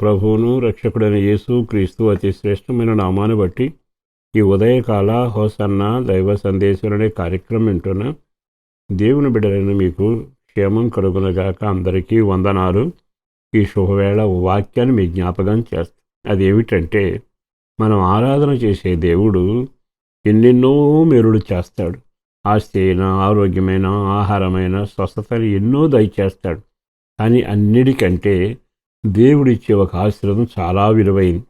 ప్రభువును రక్షకుడైన యేసు క్రీస్తు అతి శ్రేష్టమైన నామాన్ని బట్టి ఈ ఉదయకాల హోసన్న దైవ సందేశం అనే కార్యక్రమం వింటున్న దేవుని బిడ్డలైన మీకు క్షేమం కలుగునగాక అందరికీ వందనాలు. ఈ శుభవేళ వాక్యాన్ని మీ జ్ఞాపకం చేస్తాం. అదేమిటంటే మనం ఆరాధన చేసే దేవుడు ఎన్నెన్నో మెరుడు చేస్తాడు. ఆస్తి అయినా ఆరోగ్యమైన ఆహారమైన స్వస్థతని ఎన్నో దయచేస్తాడు. కానీ అన్నిటికంటే దేవుడిచ్చే ఒక ఆశీర్వాదం చాలా విలువైంది.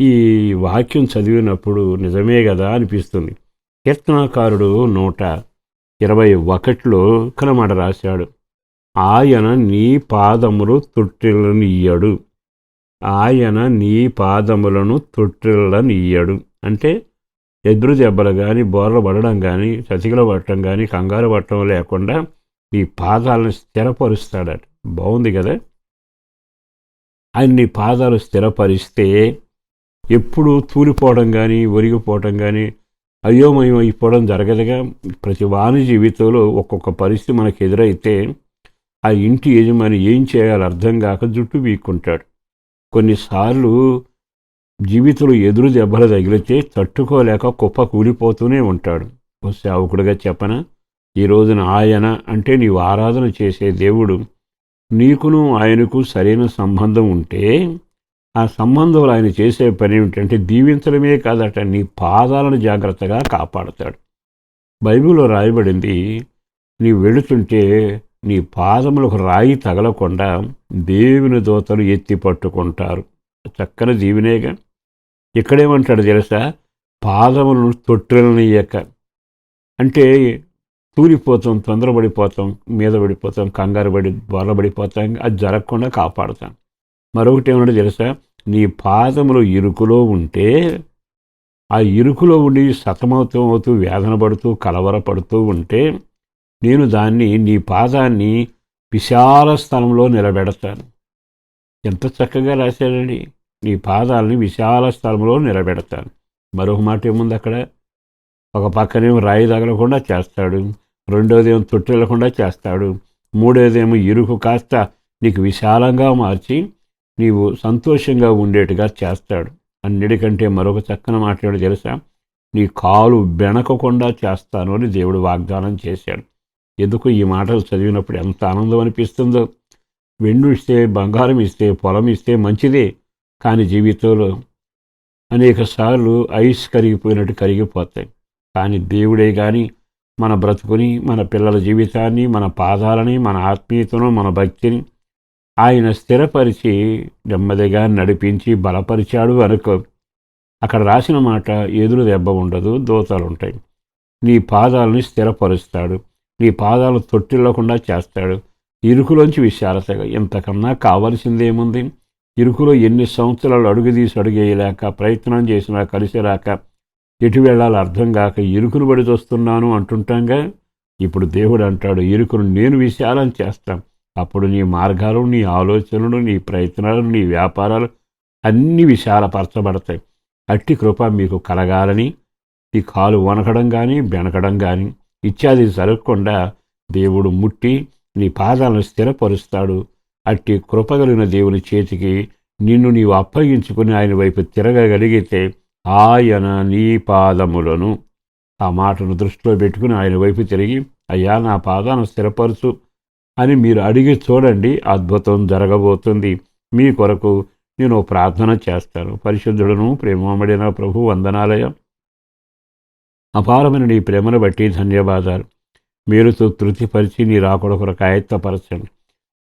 ఈ వాక్యం చదివినప్పుడు నిజమే కదా అనిపిస్తుంది. కీర్తనాకారుడు నూట ఇరవై ఒకటిలో కనమాట రాశాడు. ఆయన నీ పాదములు తొట్టిల్లనియ్యడు. ఆయన నీ పాదములను తొట్టిల్లనియ్యడు. అంటే ఎదురు దెబ్బలు కానీ బోర్లు పడడం కానీ చతికిల పట్టడం కానీ కంగారు పట్టడం లేకుండా నీ పాదాలను స్థిరపరుస్తాడట. బాగుంది కదా? అన్ని పాదాలు స్థిరపరిస్తే ఎప్పుడు తూలిపోవడం కానీ ఒరిగిపోవడం కానీ అయోమయం అయిపోవడం జరగదుగా. ప్రతి వాని జీవితంలో ఒక్కొక్క పరిస్థితి మనకు ఎదురైతే ఆ ఇంటి యజమాని ఏం చేయాలో అర్థం కాక జుట్టు వీక్కుంటాడు కొన్నిసార్లు జీవితంలో ఎదురు దెబ్బలు తగిలితే తట్టుకోలేక కుప్ప కూలిపోతూనే ఉంటాడు. ఓ సేవకుడిగా చెప్పన ఈ రోజున ఆయన అంటే నీవు ఆరాధన చేసే దేవుడు నీకును ఆయనకు సరైన సంబంధం ఉంటే ఆ సంబంధంలో ఆయన చేసే పని ఏమిటంటే దీవించడమే కాదట నీ పాదాలను జాగ్రత్తగా కాపాడుతాడు. బైబిల్లో రాయబడింది నీ వెళుతుంటే నీ పాదములకు రాయి తగలకుండా దేవుని దోతలు ఎత్తి పట్టుకుంటారు. చక్కని దీవినేగా. ఇక్కడేమంటాడు తెలుసా? పాదములను తొట్టిలనియక. అంటే తూలిపోతాం తొందరపడిపోతాం మీద పడిపోతాం కంగారు పడి బొరబడిపోతాం అది జరగకుండా కాపాడుతాం. మరొకటి ఏమన్నా తెలుసా? నీ పాదములు ఇరుకులో ఉంటే ఆ ఇరుకులో ఉండి సతమవుతూ అవుతూ వేదన పడుతూ కలవరపడుతూ ఉంటే నేను దాన్ని నీ పాదాన్ని విశాల స్థలంలో నిలబెడతాను. ఎంత చక్కగా రాశాడండి నీ పాదాలని విశాల స్థలంలో నిలబెడతాను. మరొక మాట ఏముంది అక్కడ? ఒక పక్కనేమో రాయి తగలకుండా చేస్తాడు. రెండోదేమో తొట్టిల్లకుండా చేస్తాడు. మూడోదేమో ఇరుకు కాస్త నీకు విశాలంగా మార్చి నీవు సంతోషంగా ఉండేట్టుగా చేస్తాడు. అన్నిటికంటే మరొక చక్కని మాట్లాడు తెలుసా? నీ కాలు బెణకకుండా చేస్తాను అని దేవుడు వాగ్దానం చేశాడు. ఎందుకు ఈ మాటలు చదివినప్పుడు ఎంత ఆనందం అనిపిస్తుందో? వెండు ఇస్తే బంగారం ఇస్తే పొలం ఇస్తే మంచిదే. కానీ జీవితంలో అనేక సార్లు ఐస్ కరిగిపోయినట్టు కరిగిపోతాయి. కానీ దేవుడే కానీ మన బ్రతుకుని మన పిల్లల జీవితాన్ని మన పాదాలని మన ఆత్మీయతను మన భక్తిని ఆయన స్థిరపరిచి నెమ్మదిగా నడిపించి బలపరిచాడు అనుకో అక్కడ రాసిన మాట ఎదురు దెబ్బ ఉండదు దోతలు ఉంటాయి నీ పాదాలని స్థిరపరుస్తాడు. నీ పాదాలు తొట్టిల్లకుండా చేస్తాడు. ఇరుకులోంచి విశాలతగా ఇంతకన్నా కావలసిందేముంది? ఇరుకులో ఎన్ని సంవత్సరాలు అడుగు తీసి అడుగేయలేక ప్రయత్నం చేసినా కలిసి రాక ఎటు వెళ్ళాలో అర్థం కాక ఇరుకును పడి చూస్తున్నాను అంటుంటాంగా. ఇప్పుడు దేవుడు అంటాడు ఇరుకును నేను విశాలం చేస్తాను అప్పుడు నీ మార్గాలు నీ ఆలోచనలు నీ ప్రయత్నాలు నీ వ్యాపారాలు అన్నీ విశాలపరచబడతాయి. అట్టి కృప మీకు కలగాలని ఈ కాలు వనకడం కానీ బెనకడం కానీ ఇత్యాది జరగకుండా దేవుడు ముట్టి నీ పాదాలను స్థిరపరుస్తాడు. అట్టి కృపగలిగిన దేవుని చేతికి నిన్ను నీవు అప్పగించుకుని ఆయన వైపు తిరగగలిగితే ఆయన నీ పాదములను ఆ మాటను దృష్టిలో పెట్టుకుని ఆయన వైపు తిరిగి అయ్యా నా పాదాలను స్థిరపరచు అని మీరు అడిగి చూడండి అద్భుతం జరగబోతుంది. మీ కొరకు నేను ప్రార్థన చేస్తాను. పరిశుద్ధుడను ప్రేమమడిన ప్రభు వందనాలయ. అపారమైన నీ ప్రేమను బట్టి ధన్యవాదాలు. మీరుతో తృప్తిపరిచి నీ రాకుడ కొరకు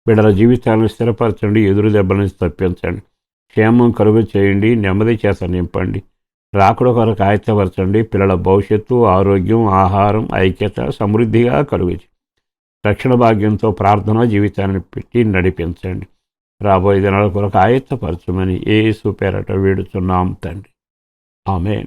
బిడ్డల జీవితాలను స్థిరపరచండి ఎదురు దెబ్బలను తప్పించండి. క్షేమం కలుగు చేయండి నెమ్మది చేత నింపండి. రాకుడు కొరకు ఆయత్తపరచండి పిల్లల భవిష్యత్తు ఆరోగ్యం ఆహారం ఐక్యత సమృద్ధిగా కలుగు రక్షణ భాగ్యంతో ప్రార్థన జీవితాన్ని పెట్టి నడిపించండి. రాబోయే దినాల కొరకు ఆయత్తపరచమని ఏ పేరట వేడుతున్నాం తండ్రి. ఆమె